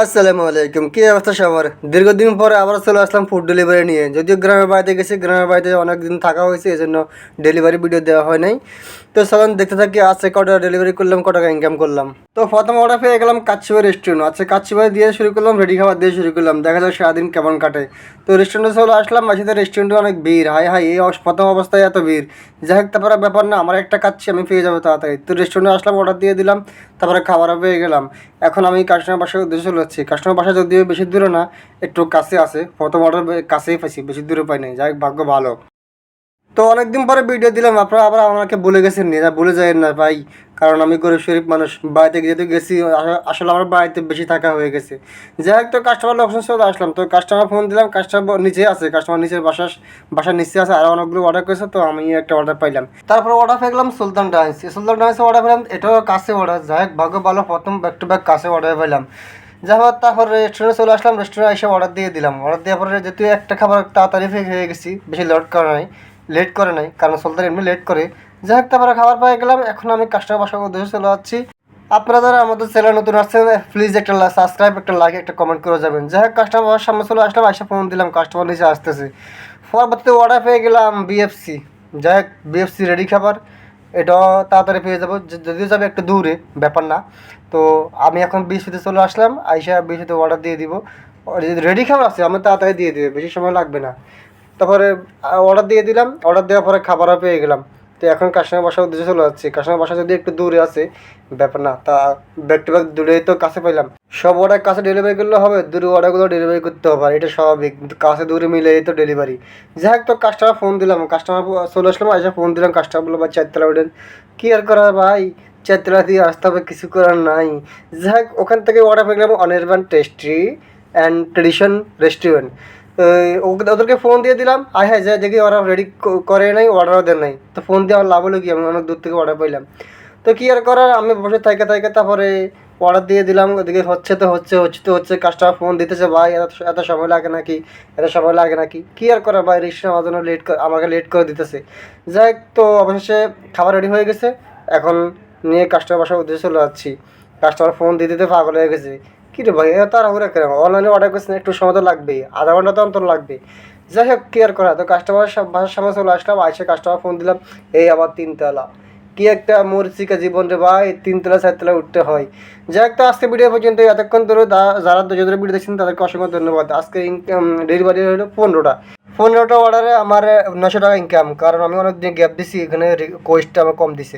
আসসালামু আলাইকুম। কি অবস্থা সবার? দীর্ঘদিন পরে আবার চলে আসলাম ফুড ডেলিভারি নিয়ে। যদিও গ্রামের বাড়িতে গেছি, গ্রামের বাড়িতে অনেক দিন থাকা হয়েছে এই জন্য ডেলিভারি ভিডিও দেওয়া হয় নাই। তো সাধারণ দেখতে থাকি, আজকে কটা ডেলিভারি করলাম, কটা ইনকাম করলাম। তো প্রথম অর্ডার পেয়ে গেলাম কাচ্চিবাই রেস্টুরেন্ট আচ্ছা কাচ্চিবাই দিয়ে শুরু করলাম রেডি খাবার দিয়ে শুরু করলাম। দেখা যাক সারাদিন কেমন কাটে। তো রেস্টুরেন্টে চলে আসলাম মাঝে রেস্টুরেন্টে অনেক ভিড়। হাই হাই এই প্রথম অবস্থায় এত ভিড়। যাই হোক, তারপরে ব্যাপার না, আমার একটা কাচ্ছি আমি পেয়ে যাব তাড়াতাড়ি। তো রেস্টুরেন্টে আসলাম অর্ডার দিয়ে দিলাম, তারপরে খাবারও পেয়ে গেলাম। এখন আমি কাস্টমার বাসার উদ্দেশ্যে চলে যাচ্ছি। কাস্টমার বাসা যদিও বেশি দূরে না, একটু কাছে আছে। প্রথম অর্ডার কাছেই পাইছি, বেশি দূরে পাই নাই। যাই হোক, ভাগ্য ভালো। তো অনেকদিন পরে ভিডিও দিলাম, আপনারা আবার আমাকে বলে গেছেন না? ভুলে যায় না ভাই, কারণ আমি গরিব শরীফ মানুষ। বাড়িতে যেহেতু গেছি আসলে আমার বাড়িতে বেশি থাকা হয়ে গেছে। যাই হোক, তো কাস্টমার লোকজন চলে আসলাম। তো কাস্টমার ফোন দিলাম কাস্টমার নিচে আছে কাস্টমার নিচের বাসা বাসার নিচে আছে, আর অনেকগুলো অর্ডার করেছে, তো আমি একটা অর্ডার পাইলাম। তারপর অর্ডার পেলাম সুলতান ডান্স সুলতান ডান্সে অর্ডার পেলাম, এটাও কাছে অর্ডার যাই হোক, ভাগ্য ভালো, প্রথম ব্যাক টু ব্যাক কাছে অর্ডার পেলাম। যাই হোক, তারপর রেস্টুরেন্টে চলে আসলাম রেস্টুরেন্টে এসে অর্ডার দিয়ে দিলাম। অর্ডার দেওয়ার পরে যেহেতু একটা খাবার তাড়াতাড়ি হয়ে গেছি, বেশি লেট করা নাই। লেট করে নাই, কারণ সুলতান এমনি লেট করে। যাই হোক, তারপরে খাবার পেয়ে গেলাম, এখন আমি কাস্টমার বাসার উদ্দেশ্যে চলে যাচ্ছি। আপনারা যারা আমাদের চ্যানেল নতুন আসছেন প্লিজ একটা সাবস্ক্রাইব একটা লাইক একটা কমেন্ট করে যাবেন। যাই হোক কাস্টমার সামনে চলে আসলাম এসে ফোন দিলাম কাস্টমার নিচে আসতেছে। পরবর্তীতে অর্ডার পেয়ে গেলাম বিএফসি যাই হোক বিএফসি রেডি খাবার এটাও তাড়াতাড়ি পেয়ে যাব। যদিও যাবে একটু দূরে, ব্যাপার না। তো আমি এখন বিএসপিতে চলে আসলাম, আইসা বিএসপিতে অর্ডার দিয়ে দিব। রেডি খাবার আছে, আমি তাড়াতাড়ি দিয়ে দিবে, বেশি সময় লাগবে না। তারপরে অর্ডার দিয়ে দিলাম অর্ডার দেওয়ার পরে খাবারও পেয়ে গেলাম। তো এখন কাস্টমার বাসার উদ্দেশ্যে চলে যাচ্ছি। কাস্টমার বাসা যদি একটু দূরে আছে, ব্যাপার না, তা ব্যাক টু ব্যাক দূরে তো কাছে পাইলাম। সব অর্ডার কাছে ডেলিভারি করলে হবে, দূরে অর্ডারগুলো ডেলিভারি করতে হবে এটা স্বাভাবিক। কিন্তু কাছে দূরে মিলে তো ডেলিভারি যাই হোক, তো কাস্টমার ফোন দিলাম। কাস্টমার চলে আসলাম, এসে ফোন দিলাম কাস্টমার বলল বা চারতলা উঠেন। কি আর করার ভাই? চারতলা দিয়ে আসতে হবে, কিছু করার নাই। যাই হোক, ওখান থেকে অর্ডার পেয়ে গেলাম অনির্বাণ টেস্ট্রি অ্যান্ড ট্রেডিশন রেস্টুরেন্ট ওদেরকে ফোন দিয়ে দিলাম। আয় হ্যাঁ যাই দেখি ওরা রেডি করে নাই অর্ডারও দেন নাই। তো ফোন দিয়ে আমার লাভ হলো কি? আমি অনেক দূর থেকে অর্ডার পাইলাম। তো কি আর করার? আমি বসে থাইকে থাইকে তারপরে অর্ডার দিয়ে দিলাম। ওদিকে হচ্ছে তো হচ্ছে হচ্ছে তো হচ্ছে কাস্টমার ফোন দিতেছে, ভাই, এত এত সময় লাগে নাকি? এত সময় লাগে নাকি? কি আর করার ভাই, রিক্সা আমার জন্য লেট আমাকে লেট করে দিতেছে। যাই তো অবশেষে খাবার রেডি হয়ে গেছে। এখন নিয়ে কাস্টমার বাসার উদ্দেশ্যে চলে যাচ্ছি। কাস্টমার ফোন দিতে দিতে পাগল হয়ে গেছে। কি রে ভাই? এত তাড়াহুড়া কেন? অনলাইনে অর্ডার করছেন একটু সময় তো লাগবেই। আধা ঘণ্টা তো অন্তর লাগবে যাই হোক কি আর করা। তো কাস্টমার বাসার সামনে চলে আসলাম, আইসে কাস্টমার ফোন দিলাম, এই আবার তিনতলা। কি একটা মরিচিকা জীবন রে ভাই, তিনতলা, চারতলা উঠতে হয়। যাই তো আজকে ভিডিও পর্যন্ত এতক্ষণ ধরে যারা যাদের ভিডিও দেখছেন, তাদেরকে অসংখ্য ধন্যবাদ। আজকে ইনকাম ডেলিভারি হলো পনেরোটা। পনেরোটা অর্ডারে আমার নশো টাকা ইনকাম কারণ আমি অনেক দিন গ্যাপ দিছি, এখানে কোয়েস্টটা আমার কম দিছে।